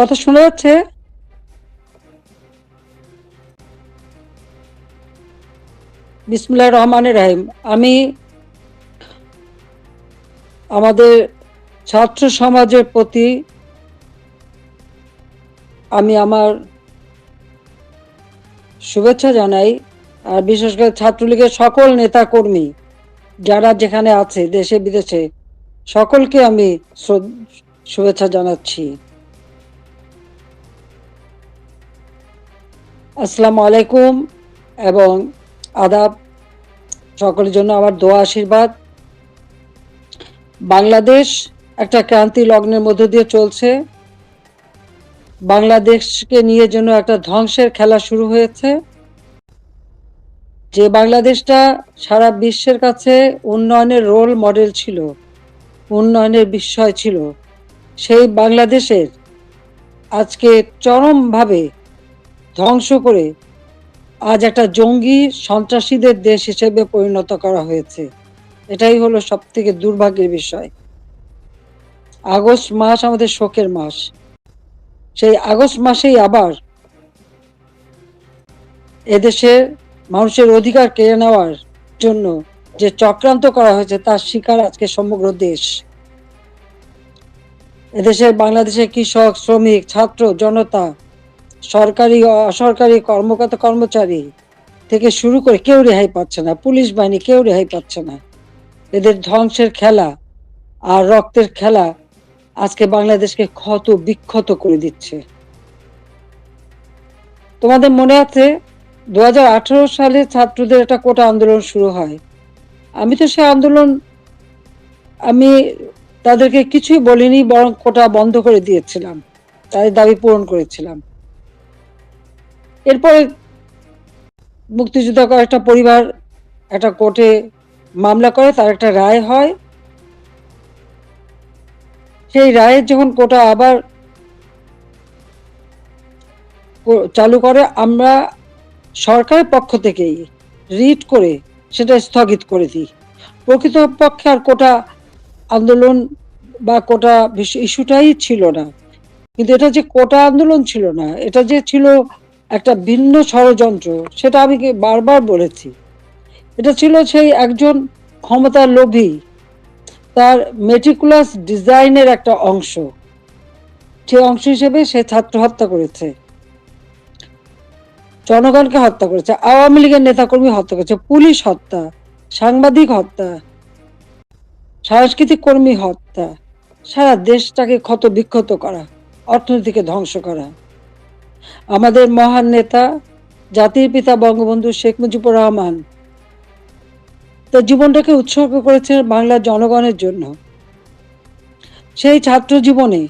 কথা শোনা যাচ্ছে? বিসমুল্লাহ রহমানের রাহিম। আমি আমাদের ছাত্র সমাজের প্রতি আমি আমার শুভেচ্ছা জানাই, আর বিশেষ করে ছাত্রলীগের সকল নেতা কর্মী যারা যেখানে আছে, দেশে, বিদেশে, সকলকে আমি শুভেচ্ছা জানাচ্ছি। আসসালামু আলাইকুম এবং আদাব, সকলের জন্য আমার দোয়া, আশীর্বাদ। বাংলাদেশ একটা ক্রান্তি লগ্নের মধ্য দিয়ে চলছে। বাংলাদেশকে নিয়ে যেন একটা ধ্বংসের খেলা শুরু হয়েছে। যে বাংলাদেশটা সারা বিশ্বের কাছে উন্নয়নের রোল মডেল ছিল, উন্নয়নের বিষয় ছিল, সেই বাংলাদেশের আজকে চরমভাবে ধ্বংস করে আজ একটা জঙ্গি সন্ত্রাসীদের দেশ হিসেবে পরিণত করা হয়েছে। এটাই হলো সব থেকে দুর্ভাগ্যের বিষয়। আগস্ট মাস আমাদের শোকের মাস। সেই আগস্ট মাসেই আবার এদেশের মানুষের অধিকার কেড়ে নেওয়ার জন্য যে চক্রান্ত করা হয়েছে, তার শিকার আজকে সমগ্র দেশ। এদেশের বাংলাদেশের কৃষক, শ্রমিক, ছাত্র, জনতা সরকারি, অসরকারি কর্মকর্তা, কর্মচারী থেকে শুরু করে কেউ রেহাই পাচ্ছে না। পুলিশ বাহিনী কেউ রেহাই পাচ্ছে না। এদের ধ্বংসের খেলা আর রক্তের খেলা আজকে বাংলাদেশকে ক্ষত, বিক্ষত করে দিচ্ছে। তোমাদের মনে আছে দু হাজার আঠারো সালে ছাত্রদের একটা কোটা আন্দোলন শুরু হয়। আমি তো সে আন্দোলন, আমি তাদেরকে কিছুই বলিনি, বরং কোটা বন্ধ করে দিয়েছিলাম। তাদের দাবি পূরণ করেছিলাম। এরপরে মুক্তিযোদ্ধা কয়েকটা পরিবার একটা কোর্টে মামলা করে, তার একটা রায় হয়। সেই রায়ের যখন কোটা আবার চালু করে, আমরা সরকারের পক্ষ থেকেই রিট করে সেটা স্থগিত করে দিই। প্রকৃতপক্ষে আর কোটা আন্দোলন বা কোটা ইস্যুটাই ছিল না। কিন্তু এটা যে কোটা আন্দোলন ছিল না, এটা যে ছিল একটা ভিন্ন ষড়যন্ত্র, সেটা আমি বারবার বলেছি? এটা ছিল সেই একজন ক্ষমতার লোভী, তার মেটিকুলাস ডিজাইনের একটা অংশ। সে অংশ হিসেবে সে ছাত্র হত্যা করেছে। জনগণকে হত্যা করেছে, আওয়ামী লীগের নেতাকর্মী হত্যা করেছে, পুলিশ হত্যা, সাংবাদিক হত্যা, সাংস্কৃতিক কর্মী হত্যা, সারা দেশটাকে ক্ষত বিক্ষত করা, অর্থনীতিকে ধ্বংস করা। আমাদের মহান নেতা, জাতির পিতা বঙ্গবন্ধু শেখ মুজিবুর রহমান। তার জীবনটাকে উৎসর্গ করেছেন বাংলার জনগণের জন্য। সেই ছাত্র জীবনে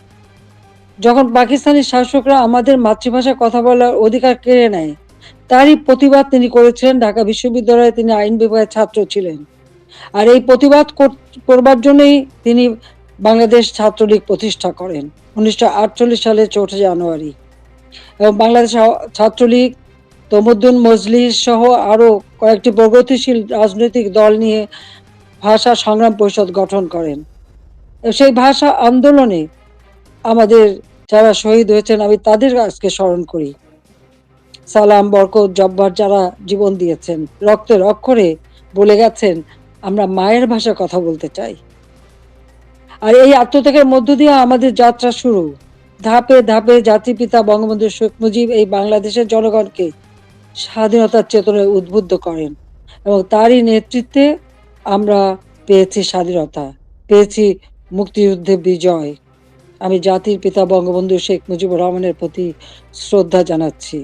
যখন পাকিস্তানি শাসকরা আমাদের মাতৃভাষায় কথা বলার অধিকার কেড়ে নেয়, তারই প্রতিবাদ তিনি করেছিলেন। ঢাকা বিশ্ববিদ্যালয়ে তিনি আইন বিভাগের ছাত্র ছিলেন। আর এই প্রতিবাদ কর- করবার জন্যই তিনি বাংলাদেশ ছাত্রলীগ প্রতিষ্ঠা করেন, উনিশশো সালের চৌঠা জানুয়ারি। এবং বাংলাদেশ ছাত্রলীগ, তমুদ্দুন মজলিস সহ আরও কয়েকটি প্রগতিশীল রাজনৈতিক দল নিয়ে ভাষা সংগ্রাম পরিষদ গঠন করেন। সেই ভাষা আন্দোলনে আমাদের যারা শহীদ হয়েছেন, আমি তাদের আজকে স্মরণ করি। সালাম, বরকত, জব্বার যারা জীবন দিয়েছেন রক্তের অক্ষরে বলে গেছেন, আমরা মায়ের ভাষা কথা বলতে চাই। আর এই আত্মত্যাগের মধ্য দিয়ে আমাদের যাত্রা শুরু। ধাপে ধাপে জাতিপিতা বঙ্গবন্ধু শেখ মুজিব এই বাংলাদেশের জনগণকে স্বাধীনতার চেতনায় উদ্বুদ্ধ করেন এবং তারই নেতৃত্বে আমরা পেয়েছি স্বাধীনতা, পেয়েছি মুক্তিযুদ্ধে বিজয়। আমি জাতির পিতা বঙ্গবন্ধু শেখ মুজিবুর রহমানের প্রতি শ্রদ্ধা জানাচ্ছি।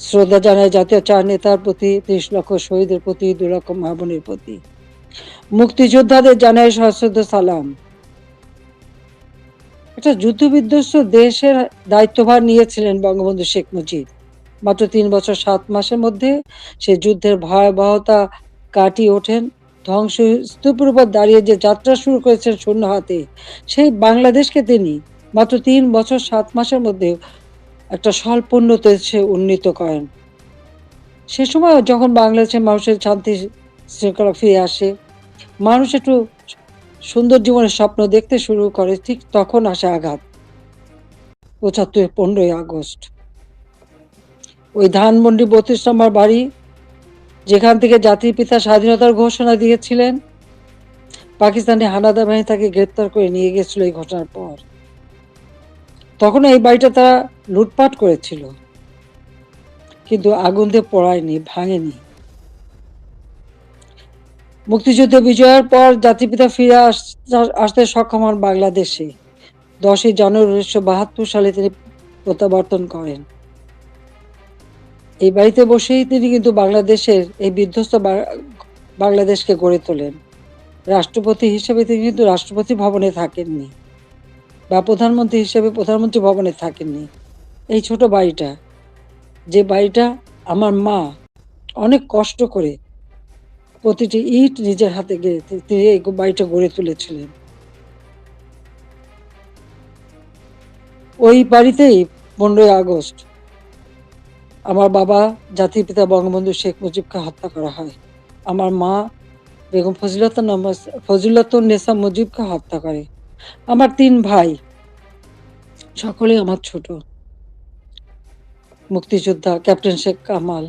শ্রদ্ধা জানাই জাতীয় চার নেতার প্রতি, ত্রিশ লক্ষ শহীদের প্রতি দু লক্ষ মা বোনের প্রতি। মুক্তিযোদ্ধাদের জানাই সশ্রদ্ধ সালাম। একটা যুদ্ধ বিধ্বস্ত দেশের দায়িত্বভার নিয়েছিলেন বঙ্গবন্ধু শেখ মুজিব। মাত্র তিন বছর, সাত মাসের মধ্যে সে যুদ্ধের ভয়াবহতা কাটিয়ে ওঠেন। ধ্বংস স্তূপের উপর দাঁড়িয়ে যে যাত্রা শুরু করেছেন শূন্য হাতে, সেই বাংলাদেশকে তিনি মাত্র তিন বছর, সাত মাসের মধ্যে একটা স্বল্পোন্নত সে উন্নীত করেন। সে সময় যখন বাংলাদেশের মানুষের শান্তি শৃঙ্খলা ফিরে আসে, মানুষ একটু সুন্দর জীবনের স্বপ্ন দেখতে শুরু করে ঠিক তখন আসে আঘাত। পঁচাত্তর, পনেরোই আগস্ট। ওই ধানমন্ডি বত্রিশ নম্বর বাড়ি, যেখান থেকে জাতির পিতা স্বাধীনতার ঘোষণা দিয়েছিলেন, পাকিস্তানি হানাদার বাহিনী তাকে গ্রেপ্তার করে নিয়ে গেছিল এই ঘটনার পর। তখন এই বাড়িটা তারা লুটপাট করেছিল, কিন্তু আগুন দিয়ে পড়ায়নি, ভাঙেনি। মুক্তিযুদ্ধ বিজয়ের পর জাতিপিতা ফিরে আসতে সক্ষম হন বাংলাদেশে। দশই জানুয়ারি উনিশশো বাহাত্তর সালে তিনি প্রত্যাবর্তন করেন। এই বাড়িতে বসেই তিনি কিন্তু বাংলাদেশের এই বিধ্বস্ত বাংলাদেশকে গড়ে তোলেন। রাষ্ট্রপতি হিসেবে তিনি কিন্তু রাষ্ট্রপতি ভবনে থাকেননি বা প্রধানমন্ত্রী হিসেবে প্রধানমন্ত্রী ভবনে থাকেননি। এই ছোট বাড়িটা, যে বাড়িটা আমার মা অনেক কষ্ট করে প্রতিটি ইট নিজের হাতে গেড়ে তিনি এই বাড়িটা গড়ে তুলেছিলেন। ওই বাড়িতেই পনেরোই আগস্ট আমার বাবা, জাতির পিতা বঙ্গবন্ধু শেখ মুজিবকে হত্যা করা হয়। আমার মা বেগম ফজিলত নেসা মুজিবকে হত্যা করে। আমার তিন ভাই সকলে আমার ছোট। মুক্তিযোদ্ধা ক্যাপ্টেন শেখ কামাল,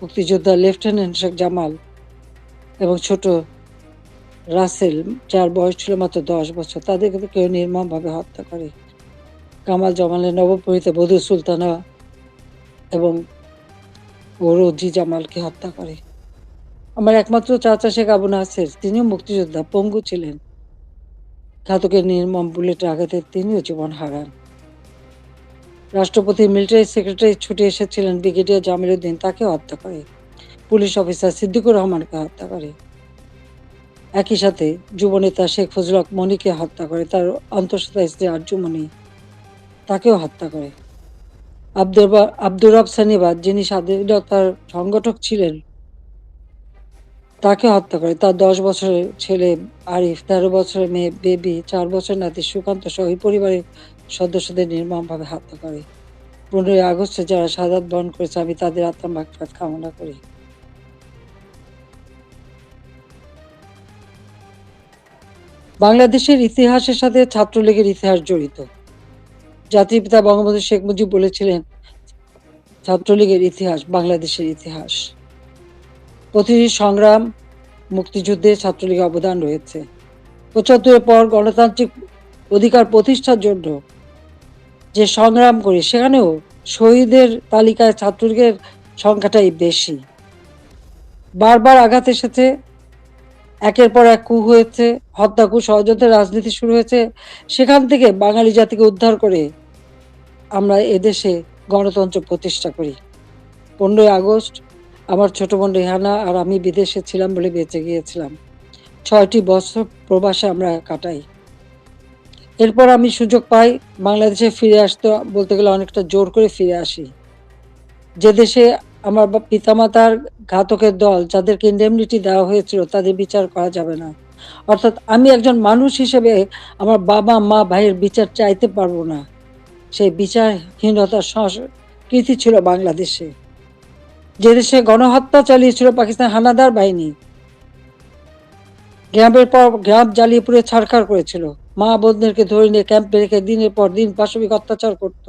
মুক্তিযোদ্ধা লেফটেন্যান্ট শেখ জামাল এবং ছোট রাসেল, যার বয়স ছিল মাত্র দশ বছর, তাদেরকে কেউ নির্মমভাবে হত্যা করে। কামাল জামালের নবপরিতে বধু সুলতানা এবং ওরজি জামালকে হত্যা করে। আমার একমাত্র চাচা শেখ আবু নাসের, তিনিও মুক্তিযোদ্ধা, পঙ্গু ছিলেন। ঘাতকের নির্মম বুলেটের আঘাতে তিনিও জীবন হারান। রাষ্ট্রপতি, মিলিটারি সেক্রেটারি ছুটে এসেছিলেন ব্রিগেডিয়ার জামিল উদ্দিন তাকে হত্যা করে। পুলিশ অফিসার সিদ্দিকুর রহমানকে হত্যা করে। একই সাথে যুবনেতা শেখ ফজল মনিকে হত্যা করে, তার অন্তঃসত্ত্বা স্ত্রী আর্যমণি তাকেও হত্যা করে। আব্দুর আব্দুর রব সানিবাদ, যিনি স্বাধীনতার সংগঠক ছিলেন, তাকে হত্যা করে। তার দশ বছরের ছেলে আরিফ, তেরো বছরের মেয়ে বেবি, চার বছর নাতি সুকান্ত সহ পরিবারের সদস্যদের নির্মমভাবে হত্যা করে। পনেরোই আগস্টে যারা সাদাত বরণ করেছে, আমি তাদের আত্মা কামনা করি। বাংলাদেশের ইতিহাসের সাথে ছাত্রলীগের ইতিহাস জড়িত। জাতির পিতা বঙ্গবন্ধু শেখ মুজিব বলেছিলেন, ছাত্রলীগের ইতিহাস বাংলাদেশের ইতিহাস। প্রতিটি সংগ্রাম, মুক্তিযুদ্ধে ছাত্রলীগের অবদান রয়েছে। পঁচাত্তরের পর গণতান্ত্রিক অধিকার প্রতিষ্ঠার জন্য যে সংগ্রাম করি, সেখানেও শহীদের তালিকায় ছাত্রলীগের সংখ্যাটাই বেশি। বারবার আঘাত এসেছে একের পর এক কু হয়েছে, হত্যা কু ষড়যন্ত্রের রাজনীতি শুরু হয়েছে। সেখান থেকে বাঙালি জাতিকে উদ্ধার করে আমরা এদেশে গণতন্ত্র প্রতিষ্ঠা করি। পনেরোই আগস্ট, আমার ছোট বোন রেহানা আর আমি বিদেশে ছিলাম বলে বেঁচে গিয়েছিলাম। ছয়টি বছর প্রবাসে আমরা কাটাই। এরপর আমি সুযোগ পাই বাংলাদেশে ফিরে আসতে বলতে গেলে অনেকটা জোর করে ফিরে আসি। যে দেশে আমার পিতামাতার ঘাতকের দল যাদেরকে ইন্ডেমনিটি দেওয়া হয়েছিল তাদের বিচার করা যাবে না। অর্থাৎ আমি একজন মানুষ হিসেবে আমার বাবা, মা, ভাইয়ের বিচার চাইতে পারব না। সেই বিচারহীনতার সংস্কৃতি ছিল বাংলাদেশে। যে দেশে গণহত্যা চালিয়েছিল পাকিস্তান হানাদার বাহিনী, গ্রামের পর গ্রাম জ্বালিয়ে পুড়ে ছাড়খাড় করেছিল। মা বোনদেরকে ধরে নিয়ে ক্যাম্পে রেখে দিনের পর দিন পাশবিক অত্যাচার করত।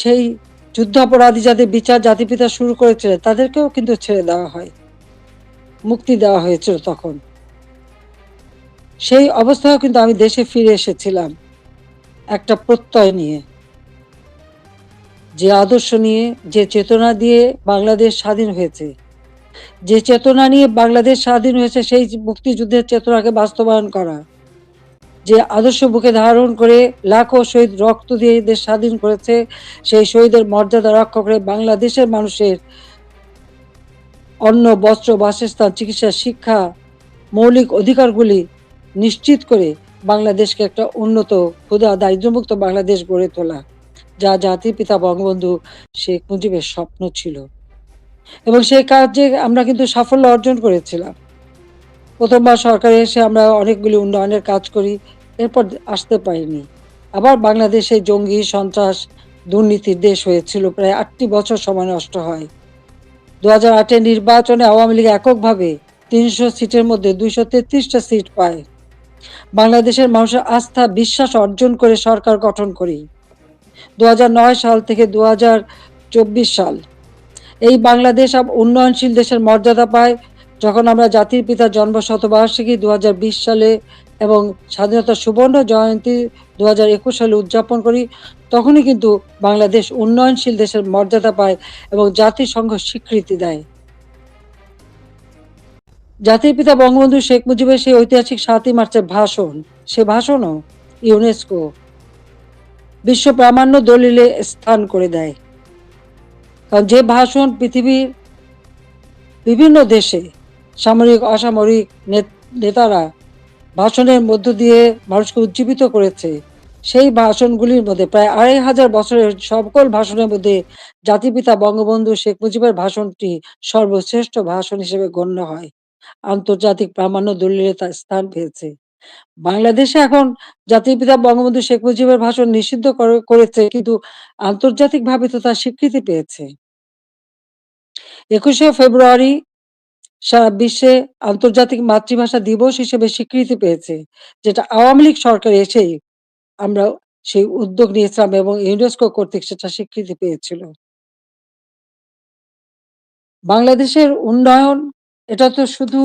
সেই যুদ্ধাপরাধী যাদের বিচার জাতিপিতা শুরু করেছিল, তাদেরকেও কিন্তু ছেড়ে দেওয়া হয়, মুক্তি দেওয়া হয়েছিল তখন। সেই অবস্থায় কিন্তু আমি দেশে ফিরে এসেছিলাম একটা প্রত্যয় নিয়ে। যে আদর্শ নিয়ে, যে চেতনা দিয়ে বাংলাদেশ স্বাধীন হয়েছে। যে চেতনা নিয়ে বাংলাদেশ স্বাধীন হয়েছে, সেই মুক্তিযুদ্ধের চেতনাকে বাস্তবায়ন করা। যে আদর্শ বুকে ধারণ করে লাখো শহীদ রক্ত দিয়ে দেশ স্বাধীন করেছে, সেই শহীদের মর্যাদা রক্ষা করে বাংলাদেশের মানুষের অন্ন, বস্ত্র, বাসস্থান, চিকিৎসা, শিক্ষা, মৌলিক অধিকারগুলি নিশ্চিত করে বাংলাদেশকে একটা উন্নত ক্ষুদা দারিদ্রমুক্ত বাংলাদেশ গড়ে তোলা, যা জাতির পিতা বঙ্গবন্ধু শেখ মুজিবের স্বপ্ন ছিল। এবং সেই কাজে আমরা কিন্তু সাফল্য অর্জন করেছিলাম। প্রথমবার সরকারে এসে আমরা অনেকগুলি উন্নয়নের কাজ করি। এরপর আসতে পারিনি। আবার বাংলাদেশে জঙ্গি, সন্ত্রাস, দুর্নীতির দেশ হয়েছিল। প্রায় আটটি বছর সময় নষ্ট হয়। দু হাজার আটের নির্বাচনে আওয়ামী লীগ এককভাবে তিনশো সিটের মধ্যে দুইশো তেত্রিশটা সিট পায়। বাংলাদেশের মানুষের আস্থা, বিশ্বাস অর্জন করে সরকার গঠন করি। ২০০৯ সাল থেকে ২০২৪ সাল। এই বাংলাদেশ উন্নয়নশীল দেশের মর্যাদা পায়। যখন আমরা জাতির পিতার জন্ম শতবার্ষিকী দু হাজার বিশ সালে এবং স্বাধীনতা সুবর্ণ জয়ন্তী দু হাজার একুশ সালে উদযাপন করি, তখনই কিন্তু বাংলাদেশ উন্নয়নশীল দেশের মর্যাদা পায় এবং জাতিসংঘ স্বীকৃতি দেয়। জাতির পিতা বঙ্গবন্ধু শেখ মুজিবের সেই ঐতিহাসিক সাতই মার্চের ভাষণ, সে ভাষণও ইউনেস্কো বিশ্ব প্রামাণ্য দলিলে স্থান করে দেয়। কারণ যে ভাষণ পৃথিবীর বিভিন্ন দেশে সামরিক, অসামরিক নেতারা ভাষণের মধ্য দিয়ে মানুষকে উজ্জীবিত করেছে। সেই ভাষণগুলির মধ্যে প্রায় আড়াই হাজার বছরের সকল ভাষণের মধ্যে জাতিপিতা বঙ্গবন্ধু শেখ মুজিবের ভাষণটি সর্বশ্রেষ্ঠ ভাষণ হিসেবে গণ্য হয়। আন্তর্জাতিক প্রামাণ্য দলিলে তার স্থান পেয়েছে। বাংলাদেশে এখন জাতির পিতা বঙ্গবন্ধু শেখ মুজিবের ভাষণ নিষিদ্ধ করেছে কিন্তু আন্তর্জাতিকভাবে তো তার স্বীকৃতি পেয়েছে। একুশে ফেব্রুয়ারি সারা বিশ্বে আন্তর্জাতিক মাতৃভাষা দিবস হিসেবে স্বীকৃতি পেয়েছে, যেটা আওয়ামী লীগ সরকার এসেই আমরা সেই উদ্যোগ নিয়েছিলাম এবং ইউনেস্কো কর্তৃক সেটা স্বীকৃতি পেয়েছিল। বাংলাদেশের উন্নয়ন, এটা তো শুধু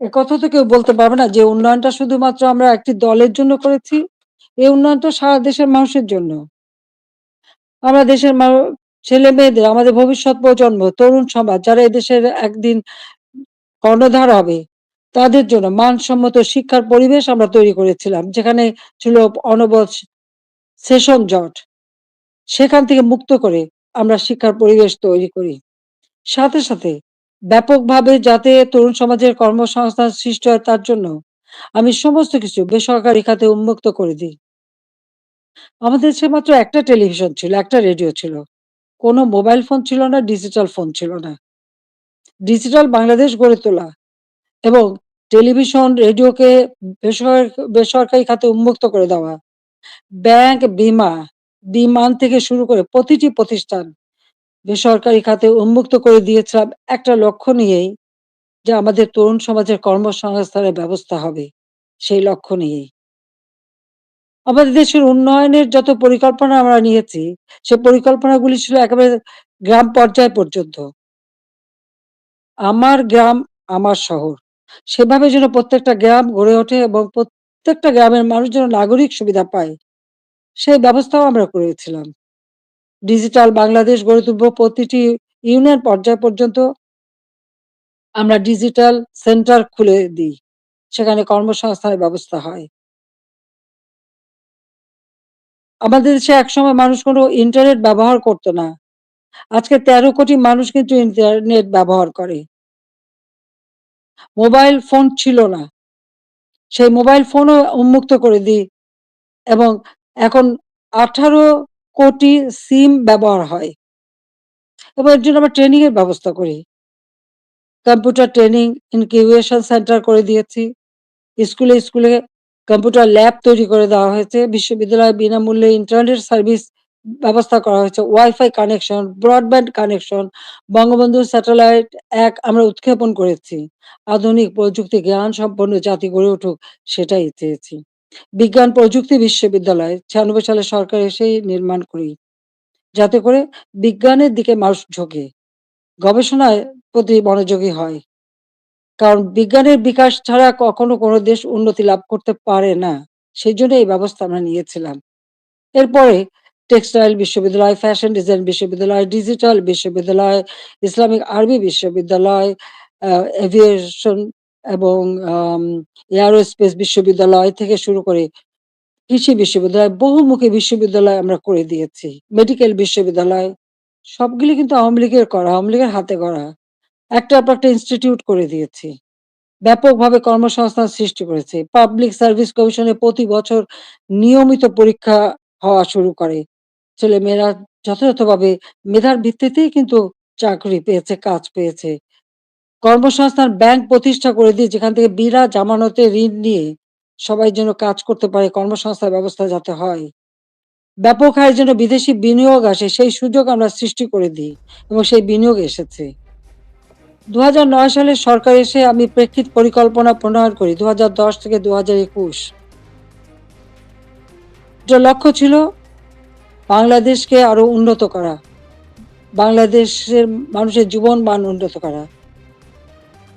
একথা তো কেউ বলতে পারবে না যে উন্নয়নটা শুধুমাত্র আমরা একটি দলের জন্য করেছি, এই উন্নয়নটা সারা দেশের মানুষের জন্য। আমরা দেশের ছেলে মেয়েদের আমাদের ভবিষ্যৎ প্রজন্ম, তরুণ সমাজ, যারা এদেশের একদিন কর্ণধার হবে, তাদের জন্য মানসম্মত শিক্ষার পরিবেশ আমরা তৈরি করেছিলাম, যেখানে ছিল অনবদ সেশন জট। সেখান থেকে মুক্ত করে আমরা শিক্ষার পরিবেশ তৈরি করি। সাথে সাথে ব্যাপকভাবে যাতে তরুণ সমাজের কর্মসংস্থান সৃষ্টি হয়, তার জন্য আমি সমস্ত কিছু বেসরকারি খাতে উন্মুক্ত করে দিই। আমাদের দেশে মাত্র একটা টেলিভিশন ছিল, একটা রেডিও ছিল। কোনো মোবাইল ফোন ছিল না, ডিজিটাল ফোন ছিল না। ডিজিটাল বাংলাদেশ গড়ে তোলা এবং টেলিভিশন, রেডিওকে বেসরকারি খাতে উন্মুক্ত করে দেওয়া। ব্যাংক বিমা, বিমান থেকে শুরু করে প্রতিটি প্রতিষ্ঠান বেসরকারি খাতে উন্মুক্ত করে দিয়েছিলাম। একটা লক্ষ্য নিয়েই যে আমাদের তরুণ সমাজের কর্মসংস্থানের ব্যবস্থা হবে, সেই লক্ষ্য নিয়েই। আমাদের দেশের উন্নয়নের যত পরিকল্পনা আমরা নিয়েছি, সে পরিকল্পনাগুলি ছিল একেবারে গ্রাম পর্যায় পর্যন্ত। আমার গ্রাম, আমার শহর। সেভাবে যেন প্রত্যেকটা গ্রাম গড়ে ওঠে এবং প্রত্যেকটা গ্রামের মানুষ যেন নাগরিক সুবিধা পায়, সেই ব্যবস্থাও আমরা করেছিলাম। ডিজিটাল বাংলাদেশ গড়ে তুলব প্রতিটি ইউনিয়ন পর্যায় পর্যন্ত। আমরা ডিজিটাল সেন্টার খুলে দিই, সেখানে কর্মসংস্থানের ব্যবস্থা হয়। আমাদের দেশে একসময় মানুষ কোনো ইন্টারনেট ব্যবহার করতো না। আজকে তেরো কোটি মানুষ কিন্তু ইন্টারনেট ব্যবহার করে। মোবাইল ফোন ছিল না। সেই মোবাইল ফোনও উন্মুক্ত করে দিই এবং এখন আঠারো কোটি সিম ব্যবহার হয়। এবং এর জন্য আমরা ট্রেনিং এর ব্যবস্থা করি। কম্পিউটার ট্রেনিং ইনকিউবেশন সেন্টার করে দিয়েছি। স্কুলে স্কুলে কম্পিউটার ল্যাব তৈরি করে দেওয়া হয়েছে। বিশ্ববিদ্যালয়ে বিনামূল্যে ইন্টারনেট সার্ভিস ব্যবস্থা করা হয়েছে। Wifi connection, broadband connection, Bangabandhu satellite এক আমরা উৎক্ষেপণ করেছি। আধুনিক প্রযুক্তি, জ্ঞান সম্পন্ন জাতি গড়ে উঠুক, সেটাই চেয়েছি। বিজ্ঞান প্রযুক্তি বিশ্ববিদ্যালয়, ছিয়ানব্বই সালে সরকার এসেই নির্মাণ করি। যাতে করে বিজ্ঞানের দিকে মানুষ ঝোঁকে। গবেষণায় প্রতি মনোযোগী হয়। কারণ বিজ্ঞানের বিকাশ ছাড়া কখনো কোনো দেশ উন্নতি লাভ করতে পারে না। সেই জন্য এই ব্যবস্থা আমরা নিয়েছিলাম। এরপরে টেক্সটাইল বিশ্ববিদ্যালয়, ফ্যাশন ডিজাইন বিশ্ববিদ্যালয়, ডিজিটাল বিশ্ববিদ্যালয়, ইসলামিক আরবি বিশ্ববিদ্যালয় এভিয়েশন এবং এয়ারোস্পেস বিশ্ববিদ্যালয় থেকে শুরু করে কৃষি বিশ্ববিদ্যালয়, বহুমুখী বিশ্ববিদ্যালয় আমরা করে দিয়েছি। মেডিকেল বিশ্ববিদ্যালয়, সবগুলি কিন্তু আওয়ামী লীগের করা, আওয়ামী লীগের হাতে করা একটার পর একটা ইনস্টিটিউট করে দিয়েছি। ব্যাপকভাবে কর্মসংস্থান সৃষ্টি করেছে। পাবলিক সার্ভিস কমিশনে প্রতি বছর নিয়মিত পরীক্ষা হওয়া শুরু করে। ছেলে মেয়েরা যথাযথভাবে মেধার ভিত্তিতেই কিন্তু চাকরি পেয়েছে, কাজ পেয়েছে। কর্মসংস্থান ব্যাংক প্রতিষ্ঠা করে দিয়ে যেখান থেকে বিনা জামানতে ঋণ নিয়ে সবাই যেন কাজ করতে পারে, কর্মসংস্থান ব্যবস্থা যাতে হয়। ব্যাপক হারে যেন বিদেশি বিনিয়োগ আসে, সেই সুযোগ আমরা সৃষ্টি করে দিই এবং সেই বিনিয়োগ এসেছে। দু হাজার নয় সালে সরকার এসে আমি প্রেক্ষিত পরিকল্পনা প্রণয়ন করি দু হাজার দশ থেকে দু হাজার একুশ লক্ষ্য ছিল বাংলাদেশকে আরও উন্নত করা, বাংলাদেশের মানুষের জীবন মান উন্নত করা।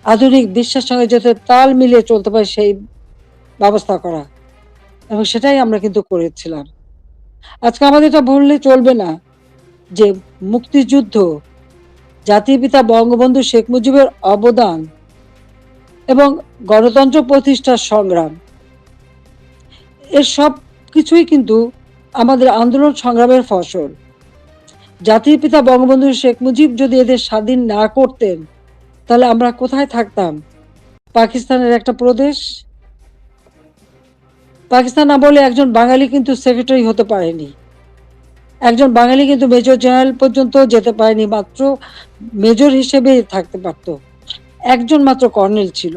আধুনিক বিশ্বের সঙ্গে যাতে তাল মিলিয়ে চলতে পারে সেই ব্যবস্থা করা, এবং সেটাই আমরা কিন্তু করেছিলাম। আজকে আমাদের এটা বললে চলবে না যে মুক্তিযুদ্ধ জাতির পিতা বঙ্গবন্ধু শেখ মুজিবের অবদান এবং গণতন্ত্র প্রতিষ্ঠার সংগ্রাম। এর সব কিছুই কিন্তু আমাদের আন্দোলন সংগ্রামের ফসল। জাতির পিতা বঙ্গবন্ধু শেখ মুজিব যদি এদের স্বাধীন না করতেন, তাহলে আমরা কোথায় থাকতাম? পাকিস্তানের একটা প্রদেশ? পাকিস্তান না বলে একজন বাঙালি কিন্তু সেক্রেটারি হতে পারেনি। একজন বাঙালি কিন্তু মেজর জেনারেল পর্যন্ত যেতে পারেনি, মাত্র মেজর হিসেবে থাকতে পারত। একজন মাত্র কর্নেল ছিল।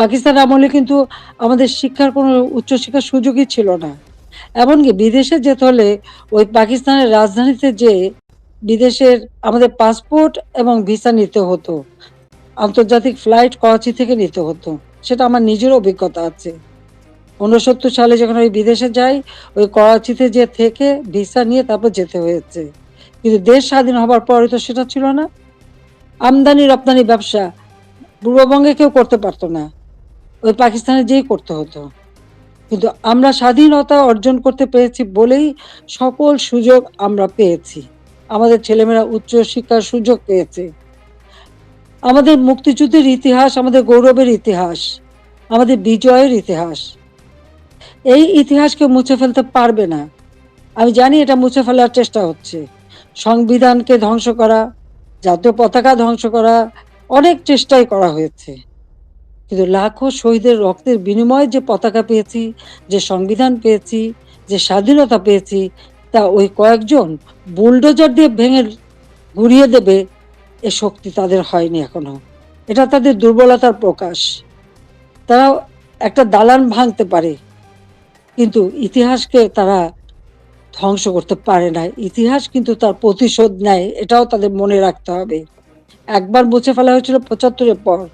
পাকিস্তান আমলে কিন্তু আমাদের শিক্ষার কোনো উচ্চশিক্ষার সুযোগই ছিল না। এমনকি বিদেশে যেতে হলে ওই পাকিস্তানের রাজধানীতে যে বিদেশের আমাদের পাসপোর্ট এবং ভিসা নিতে হতো, আন্তর্জাতিক ফ্লাইট করাচি থেকে নিতে হতো, সেটা আমার নিজের অভিজ্ঞতা আছে। উনসত্তর সালে যখন ওই বিদেশে যাই, ওই করাচিতে যে থেকে ভিসা নিয়ে তারপর যেতে হয়েছে। কিন্তু দেশ স্বাধীন হবার পরে তো সেটা ছিল না। আমদানি রপ্তানি ব্যবসা পূর্ববঙ্গে কেউ করতে পারতো না। ওই পাকিস্তানে যেই করতে হতো। কিন্তু আমরা স্বাধীনতা অর্জন করতে পেরেছি বলেই সকল সুযোগ আমরা পেয়েছি। আমাদের ছেলেমেয়েরা উচ্চ শিক্ষার সুযোগ পেয়েছে। আমাদের মুক্তিযুদ্ধের ইতিহাস আমাদের গৌরবের ইতিহাস, আমাদের বিজয়ের ইতিহাস। এই ইতিহাসকে মুছে ফেলতে পারবে না। আমি জানি এটা মুছে ফেলার চেষ্টা হচ্ছে। সংবিধানকে ধ্বংস করা, জাতীয় পতাকা ধ্বংস করা অনেক চেষ্টাই করা হয়েছে। কিন্তু লাখো শহীদের রক্তের বিনিময়ে যে পতাকা পেয়েছি, যে সংবিধান পেয়েছি, যে স্বাধীনতা পেয়েছি, তা ওই কয়েকজন বুলডোজার দিয়ে ভেঙে ঘুরিয়ে দেবে, এ শক্তি তাদের হয়নি এখনও। এটা তাদের দুর্বলতার প্রকাশ। তারা একটা দালান ভাঙতে পারে। কিন্তু ইতিহাসকে তারা ধ্বংস করতে পারে না। ইতিহাস কিন্তু তার প্রতিশোধ নেয়, এটাও তাদের মনে রাখতে হবে। একবার মুছে ফেলা হয়েছিল পঁচাত্তরের পর।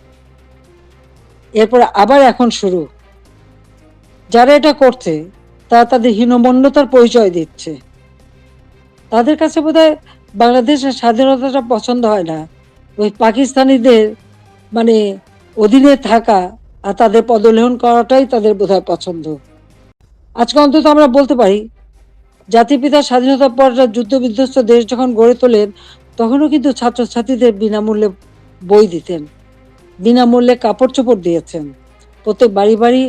এরপরে আবার এখন শুরু। যারা এটা করছে, তারা তাদের হীনমন্যতার পরিচয় দিচ্ছে। তাদের কাছে বোধহয় বাংলাদেশের স্বাধীনতাটা পছন্দ হয় না। ওই পাকিস্তানিদের মানে অধীনে থাকা আর তাদের পদলেহন করাটাই তাদের বোধহয় পছন্দ। আজকে অন্তত আমরা বলতে পারি, জাতির পিতার স্বাধীনতার পর যুদ্ধ বিধ্বস্ত দেশ যখন গড়ে তোলেন, তখনও কিন্তু ছাত্রছাত্রীদের বিনামূল্যে বই দিতেন, বিনামূল্যে কাপড় চোপড় দিয়েছেন, প্রত্যেক বাড়ি বাড়ি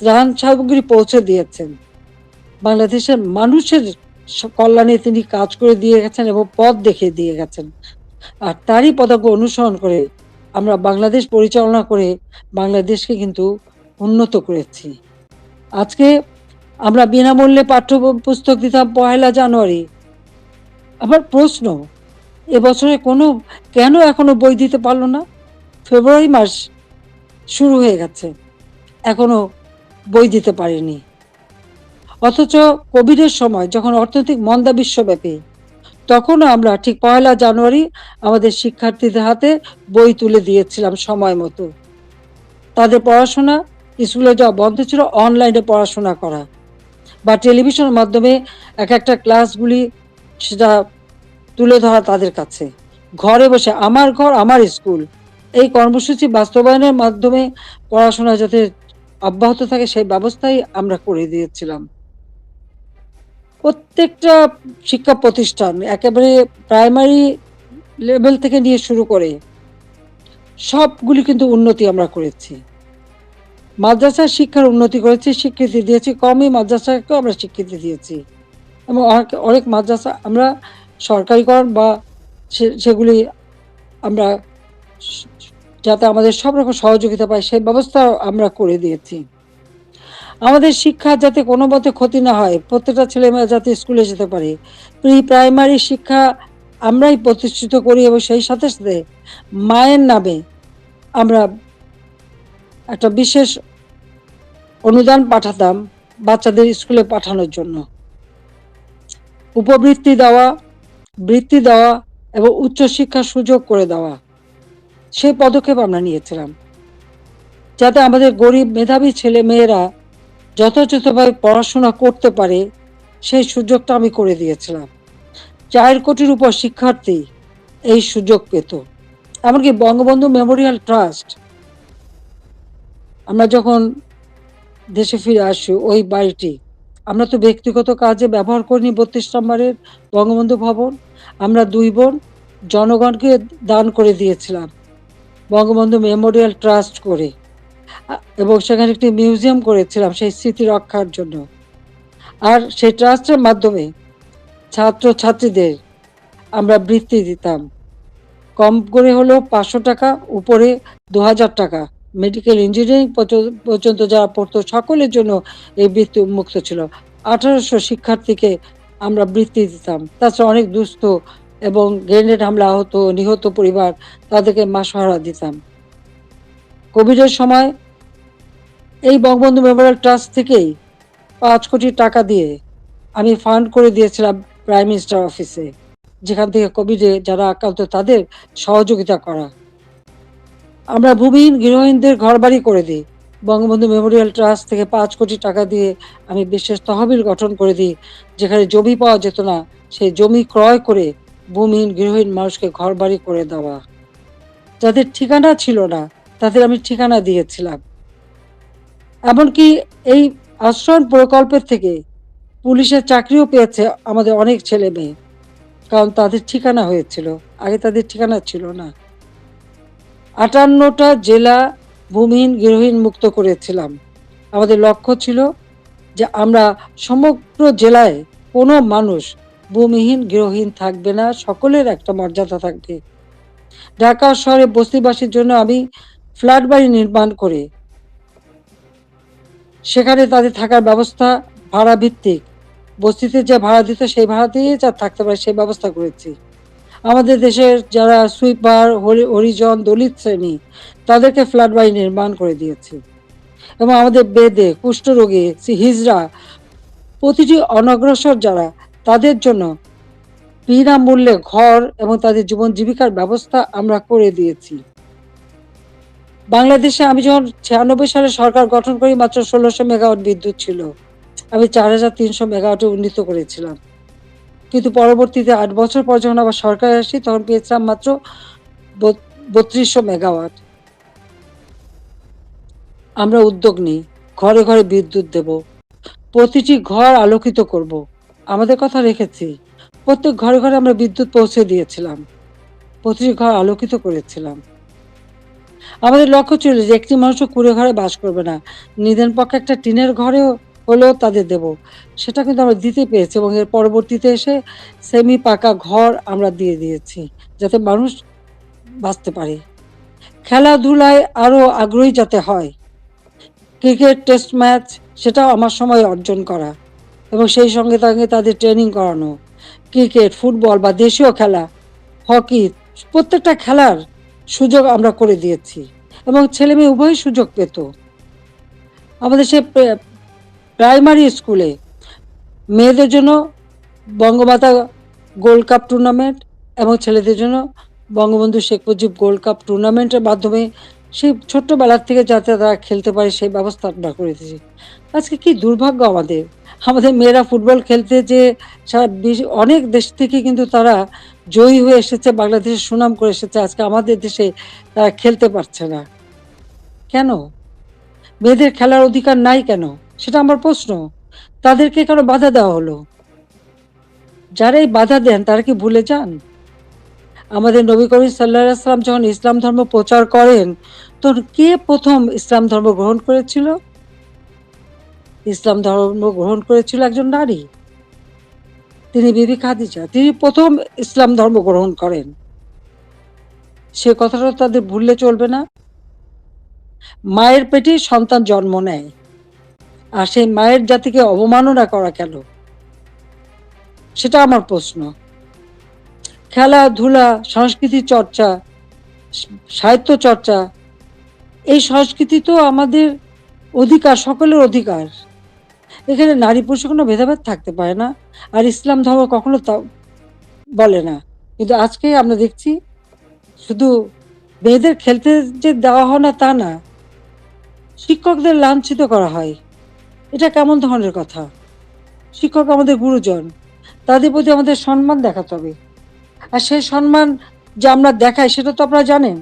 ত্রাণ সামগ্রী পৌঁছে দিয়েছেন। বাংলাদেশের মানুষের কল্যাণে তিনি কাজ করে দিয়ে গেছেন এবং পথ দেখিয়ে দিয়ে গেছেন। আর তারই পদক অনুসরণ করে আমরা বাংলাদেশ পরিচালনা করে বাংলাদেশকে কিন্তু উন্নত করেছি। আজকে আমরা বিনামূল্যে পাঠ্য পুস্তক দিতাম পয়লা জানুয়ারি। আবার প্রশ্ন, এবছরে কোনো কেন এখনও বই দিতে পারল না? ফেব্রুয়ারি মাস শুরু হয়ে গেছে, এখনও বই দিতে পারেনি। অথচ কোভিডের সময় যখন অর্থনৈতিক মন্দা বিশ্বব্যাপী, তখনও আমরা ঠিক পয়লা জানুয়ারি আমাদের শিক্ষার্থীদের হাতে বই তুলে দিয়েছিলাম সময় মতো। তাদের পড়াশোনা, স্কুলে যাওয়া বন্ধ ছিল, অনলাইনে পড়াশোনা করা। বা টেলিভিশনের মাধ্যমে এক একটা ক্লাসগুলি সেটা তুলে ধরা তাদের কাছে। ঘরে বসে আমার ঘর, আমার স্কুল। এই কর্মসূচি বাস্তবায়নের মাধ্যমে পড়াশোনা যাতে অব্যাহত থাকে, সেই ব্যবস্থাই আমরা করে দিয়েছিলাম। প্রত্যেকটা শিক্ষা প্রতিষ্ঠান একেবারে প্রাইমারি লেভেল থেকে নিয়ে শুরু করে সবগুলি কিন্তু উন্নতি আমরা করেছি। মাদ্রাসার শিক্ষার উন্নতি করেছি, স্বীকৃতি দিয়েছি। কমই মাদ্রাসাকেও আমরা স্বীকৃতি দিয়েছি। এবং অনেক মাদ্রাসা আমরা সরকারিকরণ বা সেগুলি আমরা যাতে আমাদের সব রকম সহযোগিতা পায়, সেই ব্যবস্থা আমরা করে দিয়েছি। আমাদের শিক্ষা যাতে কোনো মতে ক্ষতি না হয়, প্রত্যেকটা ছেলেমেয়েরা যাতে স্কুলে যেতে পারে। প্রি, প্রাইমারি শিক্ষা আমরাই প্রতিষ্ঠিত করি এবং সেই সাথে সাথে মায়ের নামে আমরা একটা বিশেষ অনুদান পাঠাতাম বাচ্চাদের স্কুলে পাঠানোর জন্য। উপবৃত্তি দেওয়া, বৃত্তি দেওয়া এবং উচ্চশিক্ষার সুযোগ করে দেওয়া সেই পদক্ষেপ আমরা নিয়েছিলাম। যাতে আমাদের গরিব মেধাবী ছেলে মেয়েরা যথাযথভাবে পড়াশোনা করতে পারে, সেই সুযোগটা আমি করে দিয়েছিলাম। চার কোটির উপর শিক্ষার্থী এই সুযোগ পেত। এমনকি বঙ্গবন্ধু মেমোরিয়াল ট্রাস্ট, আমরা যখন দেশে ফিরে আসি, ওই বাড়িটি। আমরা তো ব্যক্তিগত কাজে ব্যবহার করিনি বত্রিশ নম্বরের বঙ্গবন্ধু ভবন। আমরা দুই বোন জনগণকে দান করে দিয়েছিলাম, বঙ্গবন্ধু মেমোরিয়াল ট্রাস্ট করে। এবং সেখানে একটি মিউজিয়াম করেছিলাম সেই স্মৃতি রক্ষার জন্য। আর সেই ট্রাস্টের মাধ্যমে ছাত্র ছাত্রীদের আমরা বৃত্তি দিতাম। কম করে হলেও পাঁচশো টাকা, উপরে দু হাজার টাকা। মেডিকেল ইঞ্জিনিয়ারিং পর্যন্ত যারা পড়তো, সকলের জন্য এই বৃত্তি উন্মুক্ত ছিল। আঠারোশো শিক্ষার্থীকে আমরা বৃত্তি দিতাম। তাছাড়া অনেক দুস্থ এবং গ্রেনেড হামলা আহত নিহত পরিবার তাদেরকে মাসহারা দিতাম। কোভিডের সময় এই বঙ্গবন্ধু মেমোরিয়াল ট্রাস্ট থেকেই পাঁচ কোটি টাকা দিয়ে আমি ফান্ড করে দিয়েছিলাম প্রাইম মিনিস্টার অফিসে, যেখান থেকে কোভিডে যারা আক্রান্ত তাদের সহযোগিতা করা। আমরা ভূমিহীন গৃহহীনদের ঘরবাড়ি করে দিই। বঙ্গবন্ধু মেমোরিয়াল ট্রাস্ট থেকে পাঁচ কোটি টাকা দিয়ে আমি বিশেষ তহবিল গঠন করে দিই, যেখানে জমি পাওয়া যেত না, সেই জমি ক্রয় করে ভূমিহীন গৃহহীন মানুষকে ঘরবাড়ি করে দেওয়া। যাদের ঠিকানা ছিল না, তাদের আমি ঠিকানা দিয়েছিলাম। এমনকি এই আশ্রয়ণ প্রকল্পের থেকে পুলিশের চাকরিও পেয়েছে আমাদের অনেক ছেলে মেয়ে কারণ তাদের ঠিকানা হয়েছিল। আগে তাদের ঠিকানা ছিল না। আটান্নটা জেলা ভূমিহীন গৃহহীন মুক্ত করেছিলাম। আমাদের লক্ষ্য ছিল যে আমরা সমগ্র জেলায় কোনো মানুষ ভূমিহীন গৃহহীন থাকবে না, সকলের একটা মর্যাদা থাকবে। ঢাকা শহরে বস্তিবাসীর জন্য আমি ফ্ল্যাট বাড়ি নির্মাণ করে। সেখানে তাদের থাকার ব্যবস্থা ভাড়া ভিত্তিক বস্তিতে যে ভাড়া দিত, সেই ভাড়া দিয়ে যা থাকতে পারে সেই ব্যবস্থা করেছি। আমাদের দেশের যারা সুইপার হরিজন, দলিত শ্রেণি, তাদেরকে ফ্ল্যাট বাড়ি নির্মাণ করে দিয়েছে। এবং আমাদের বেদে, কুষ্ঠরোগী হিজড়া, প্রতিটি অনগ্রসর যারা, তাদের জন্য বিনামূল্যে ঘর এবং তাদের জীবন জীবিকার ব্যবস্থা আমরা করে দিয়েছি। বাংলাদেশে আমি যখন ছিয়ানব্বই সালে সরকার গঠন করি, মাত্র ষোলোশো মেগাওয়াট বিদ্যুৎ ছিল। আমি চার হাজার তিনশো মেগাওয়াটে উন্নীত করেছিলাম। কিন্তু পরবর্তীতে আট বছর পর যখন আবার সরকার আসি, তখন পেয়েছিলাম মাত্র বত্রিশশো মেগাওয়াট। আমরা উদ্যোগ নিই। ঘরে ঘরে বিদ্যুৎ দেব। প্রতিটি ঘর আলোকিত করব। আমাদের কথা রেখেছি। প্রত্যেক ঘরে ঘরে আমরা বিদ্যুৎ পৌঁছে দিয়েছিলাম। প্রতিটি ঘর আলোকিত করেছিলাম। আমাদের লক্ষ্য ছিল যে একটি মানুষও কুড়ে ঘরে বাস করবে না। নিদেন পক্ষে একটা টিনের ঘরেও হলেও তাদের দেব। সেটা কিন্তু আমরা দিতে পেরেছি এবং এর পরবর্তীতে এসে সেমি পাকা ঘর আমরা দিয়ে দিয়েছি, যাতে মানুষ বাঁচতে পারে। খেলাধুলায় আরও আগ্রহী যাতে হয়। ক্রিকেট টেস্ট ম্যাচ সেটাও আমার সময় অর্জন করা এবং সেই সঙ্গে সঙ্গে তাদের ট্রেনিং করানো। ক্রিকেট, ফুটবল বা দেশীয় খেলা, হকি, প্রত্যেকটা খেলার সুযোগ আমরা করে দিয়েছি এবং ছেলে মেয়ে উভয় সুযোগ পেত। আমাদের সে প্রাইমারি স্কুলে মেয়েদের জন্য বঙ্গমাতা গোল্ড কাপ টুর্নামেন্ট এবং ছেলেদের জন্য বঙ্গবন্ধু শেখ মুজিব গোল্ড কাপ টুর্নামেন্টের মাধ্যমে সেই ছোট্টবেলার থেকে যাতে তারা খেলতে পারে সেই ব্যবস্থা আমরা করে দিয়েছি। আজকে কি দুর্ভাগ্য আমাদের? আমাদের মেয়েরা ফুটবল খেলতে যে অনেক দেশ থেকে কিন্তু তারা জয়ী হয়ে এসেছে, বাংলাদেশের সুনাম করে এসেছে, আজকে আমাদের দেশে তারা খেলতে পারছে না। কেন? মেয়েদের খেলার অধিকার নাই কেন? সেটা আমার প্রশ্ন। তাদেরকে কেন বাধা দেওয়া হলো? যারা এই বাধা দেন, তারা কি ভুলে যান? আমাদের নবী করিম সাল্লাহ যখন ইসলাম ধর্ম প্রচার করেন তখন কে প্রথম ইসলাম ধর্ম গ্রহণ করেছিল? ইসলাম ধর্ম গ্রহণ করেছিল একজন নারী। তিনি বিবি খাদিজা। তিনি প্রথম ইসলাম ধর্ম গ্রহণ করেন। সে কথাটা তাদের ভুললে চলবে না। মায়ের পেটে সন্তান জন্ম নেয়। আর সেই মায়ের জাতিকে অবমাননা করা কেন? সেটা আমার প্রশ্ন। খেলাধুলা, সংস্কৃতি চর্চা, সাহিত্য চর্চা, এই সংস্কৃতি তো আমাদের অধিকার, সকলের অধিকার। এখানে নারী পুরুষের কোনো ভেদাভেদ থাকতে পারে না, আর ইসলাম ধর্ম কখনো তা বলে না। কিন্তু আজকে আমরা দেখছি শুধু মেয়েদের খেলতে যে দেওয়া হয় না তা না, শিক্ষকদের লাঞ্ছিত করা হয়। এটা কেমন ধরনের কথা? শিক্ষক আমাদের গুরুজন, তাদের প্রতি আমাদের সম্মান দেখাতে হবে। আর সেই সম্মান যে আমরা দেখাই, সেটা তো আপনারা জানেন।